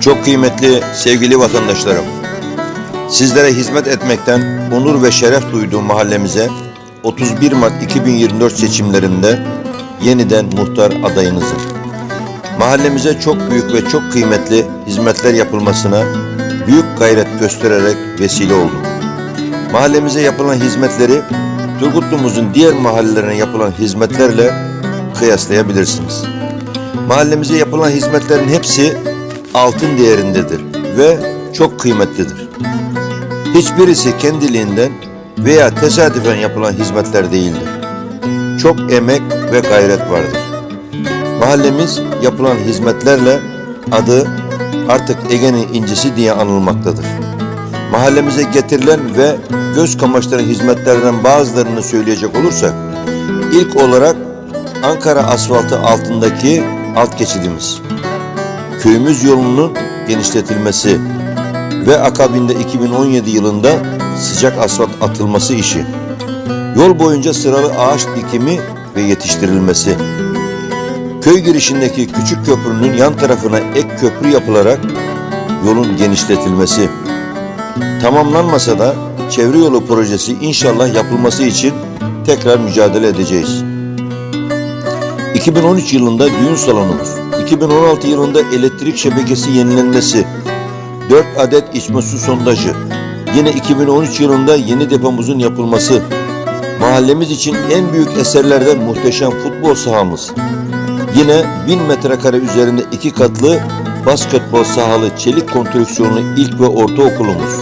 Çok kıymetli sevgili vatandaşlarım. Sizlere hizmet etmekten onur ve şeref duyduğum mahallemize 31 Mart 2024 seçimlerinde yeniden muhtar adayınızım. Mahallemize çok büyük ve çok kıymetli hizmetler yapılmasına büyük gayret göstererek vesile oldum. Mahallemize yapılan hizmetleri Turgutlu'muzun diğer mahallelerine yapılan hizmetlerle kıyaslayabilirsiniz. Mahallemize yapılan hizmetlerin hepsi altın değerindedir ve çok kıymetlidir. Hiçbirisi kendiliğinden veya tesadüfen yapılan hizmetler değildir. Çok emek ve gayret vardır. Mahallemiz yapılan hizmetlerle adı artık Ege'nin incisi diye anılmaktadır. Mahallemize getirilen ve göz kamaştıran hizmetlerden bazılarını söyleyecek olursak, ilk olarak Ankara asfaltı altındaki alt geçidimiz, köyümüz yolunun genişletilmesi ve akabinde 2017 yılında sıcak asfalt atılması işi, yol boyunca sıralı ağaç dikimi ve yetiştirilmesi, köy girişindeki küçük köprünün yan tarafına ek köprü yapılarak yolun genişletilmesi, tamamlanmasa da çevre yolu projesi inşallah yapılması için tekrar mücadele edeceğiz. 2013 yılında düğün salonumuz, 2016 yılında elektrik şebekesi yenilenmesi, 4 adet içme su sondajı, yine 2013 yılında yeni depomuzun yapılması, mahallemiz için en büyük eserlerden muhteşem futbol sahamız, yine 1000 metrekare üzerinde iki katlı basketbol sahalı çelik konstrüksiyonlu ilk ve ortaokulumuz,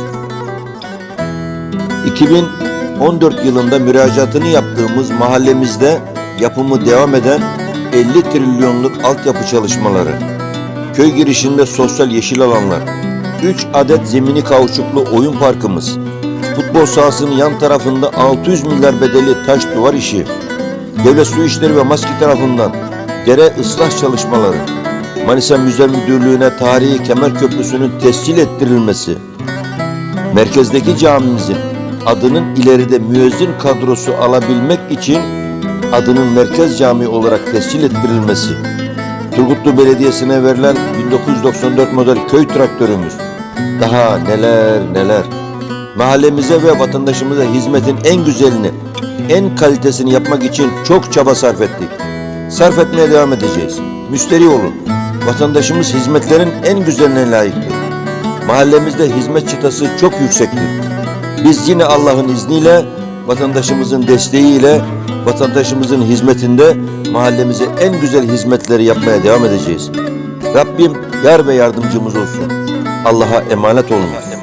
2014 yılında müracaatını yaptığımız mahallemizde yapımı devam eden 50 trilyonluk altyapı çalışmaları, köy girişinde sosyal yeşil alanlar, 3 adet zemini kauçuklu oyun parkımız, futbol sahasının yan tarafında 600 milyar bedeli taş duvar işi, Devlet Su İşleri ve Maski tarafından dere ıslah çalışmaları, Manisa Müze Müdürlüğü'ne tarihi Kemer Köprüsü'nün tescil ettirilmesi, merkezdeki camimizin adının ileride müezzin kadrosu alabilmek için adının Merkez Camii olarak tescil ettirilmesi, Turgutlu Belediyesi'ne verilen 1994 model köy traktörümüz, daha neler neler. Mahallemize ve vatandaşımıza hizmetin en güzelini, en kalitesini yapmak için çok çaba sarf ettik. Sarf etmeye devam edeceğiz. Müşteri olun. Vatandaşımız hizmetlerin en güzeline layıktır. Mahallemizde hizmet çıtası çok yüksektir. Biz yine Allah'ın izniyle, vatandaşımızın desteğiyle, vatandaşımızın hizmetinde mahallemize en güzel hizmetleri yapmaya devam edeceğiz. Rabbim yar ve yardımcımız olsun. Allah'a emanet olunuz.